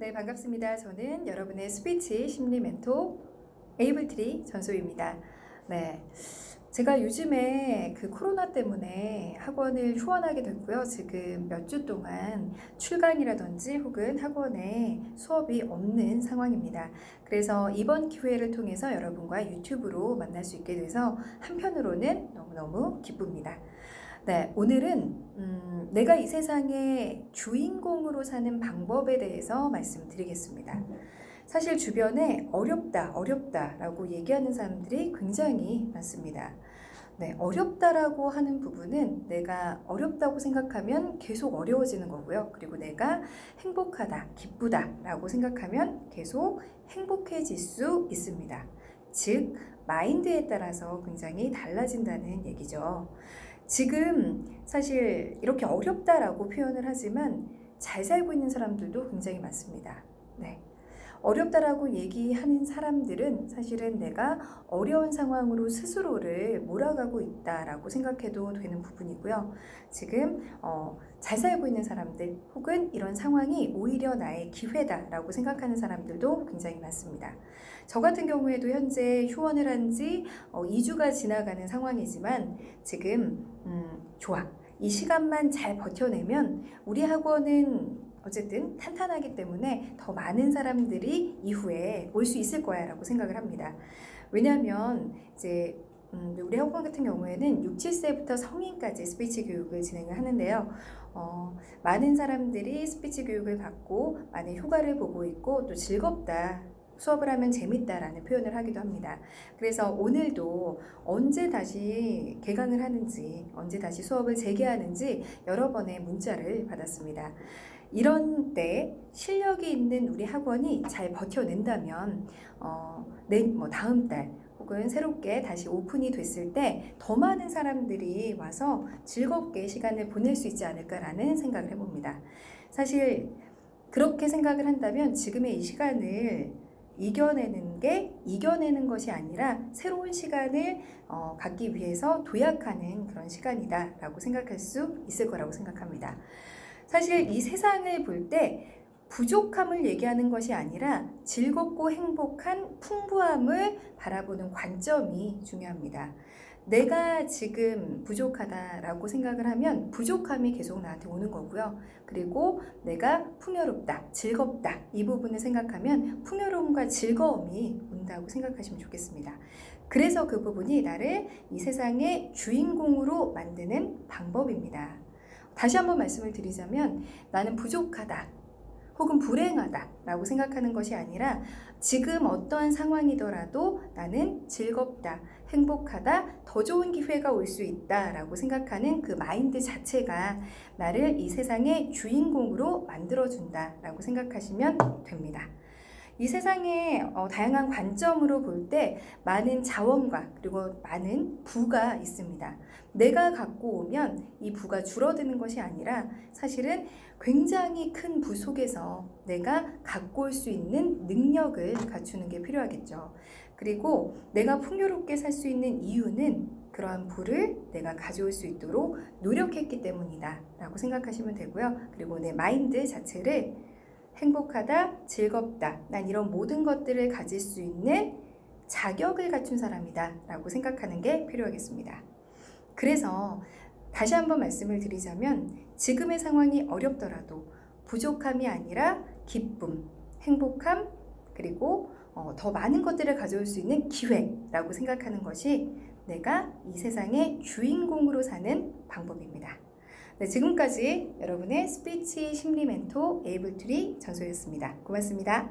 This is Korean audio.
네, 반갑습니다. 저는 여러분의 스피치 심리 멘토 에이블트리 전소희입니다. 네. 제가 요즘에 그 코로나 때문에 학원을 휴원하게 됐고요. 지금 몇 주 동안 출강이라든지 혹은 학원에 수업이 없는 상황입니다. 그래서 이번 기회를 통해서 여러분과 유튜브로 만날 수 있게 돼서 한편으로는 너무너무 기쁩니다. 네, 오늘은 음, 내가 이 세상의 주인공으로 사는 방법에 대해서 말씀드리겠습니다. 사실 주변에 어렵다, 어렵다라고 얘기하는 사람들이 굉장히 많습니다. 네, 어렵다라고 하는 부분은 내가 어렵다고 생각하면 계속 어려워지는 거고요. 그리고 내가 행복하다, 기쁘다라고 생각하면 계속 행복해질 수 있습니다. 즉, 마인드에 따라서 굉장히 달라진다는 얘기죠. 지금 사실 이렇게 어렵다라고 표현을 하지만 잘 살고 있는 사람들도 굉장히 많습니다. 네. 어렵다라고 얘기하는 사람들은 사실은 내가 어려운 상황으로 스스로를 몰아가고 있다라고 생각해도 되는 부분이고요. 지금 어, 잘 살고 있는 사람들 혹은 이런 상황이 오히려 나의 기회다라고 생각하는 사람들도 굉장히 많습니다. 저 같은 경우에도 현재 휴원을 한지 어, 2주가 지나가는 상황이지만 지금 음, 좋아. 이 시간만 잘 버텨내면 우리 학원은 어쨌든 탄탄하기 때문에 더 많은 사람들이 이후에 올 수 있을 거야 라고 생각을 합니다. 왜냐하면 이제 음, 우리 학원 같은 경우에는 6, 7세부터 성인까지 스피치 교육을 진행을 하는데요. 어, 많은 사람들이 스피치 교육을 받고 많은 효과를 보고 있고 또 즐겁다. 수업을 하면 재밌다라는 표현을 하기도 합니다. 그래서 오늘도 언제 다시 개강을 하는지, 언제 다시 수업을 재개하는지 여러 번의 문자를 받았습니다. 이런 때 실력이 있는 우리 학원이 잘 버텨낸다면 어, 내, 뭐 다음 달 혹은 새롭게 다시 오픈이 됐을 때 더 많은 사람들이 와서 즐겁게 시간을 보낼 수 있지 않을까라는 생각을 해봅니다. 사실 그렇게 생각을 한다면 지금의 이 시간을 이겨내는 게 이겨내는 것이 아니라 새로운 시간을 어, 갖기 위해서 도약하는 그런 시간이다라고 생각할 수 있을 거라고 생각합니다. 사실 이 세상을 볼 때 부족함을 얘기하는 것이 아니라 즐겁고 행복한 풍부함을 바라보는 관점이 중요합니다. 내가 지금 부족하다라고 생각을 하면 부족함이 계속 나한테 오는 거고요. 그리고 내가 풍요롭다, 즐겁다 이 부분을 생각하면 풍요로움과 즐거움이 온다고 생각하시면 좋겠습니다. 그래서 그 부분이 나를 이 세상의 주인공으로 만드는 방법입니다. 다시 한번 말씀을 드리자면 나는 부족하다 혹은 불행하다 라고 생각하는 것이 아니라 지금 어떠한 상황이더라도 나는 즐겁다, 행복하다, 더 좋은 기회가 올 수 있다 라고 생각하는 그 마인드 자체가 나를 이 세상의 주인공으로 만들어준다 라고 생각하시면 됩니다. 이 세상의 어, 다양한 관점으로 볼 때 많은 자원과 그리고 많은 부가 있습니다. 내가 갖고 오면 이 부가 줄어드는 것이 아니라 사실은 굉장히 큰 부 속에서 내가 갖고 올 수 있는 능력을 갖추는 게 필요하겠죠. 그리고 내가 풍요롭게 살 수 있는 이유는 그러한 부를 내가 가져올 수 있도록 노력했기 때문이다 라고 생각하시면 되고요. 그리고 내 마인드 자체를 행복하다, 즐겁다, 난 이런 모든 것들을 가질 수 있는 자격을 갖춘 사람이다 라고 생각하는 게 필요하겠습니다. 그래서 다시 한번 말씀을 드리자면 지금의 상황이 어렵더라도 부족함이 아니라 기쁨, 행복함, 그리고 어, 더 많은 것들을 가져올 수 있는 기회라고 생각하는 것이 내가 이 세상의 주인공으로 사는 방법입니다. 네, 지금까지 여러분의 스피치 심리 멘토 에이블 트리 전소였습니다. 고맙습니다.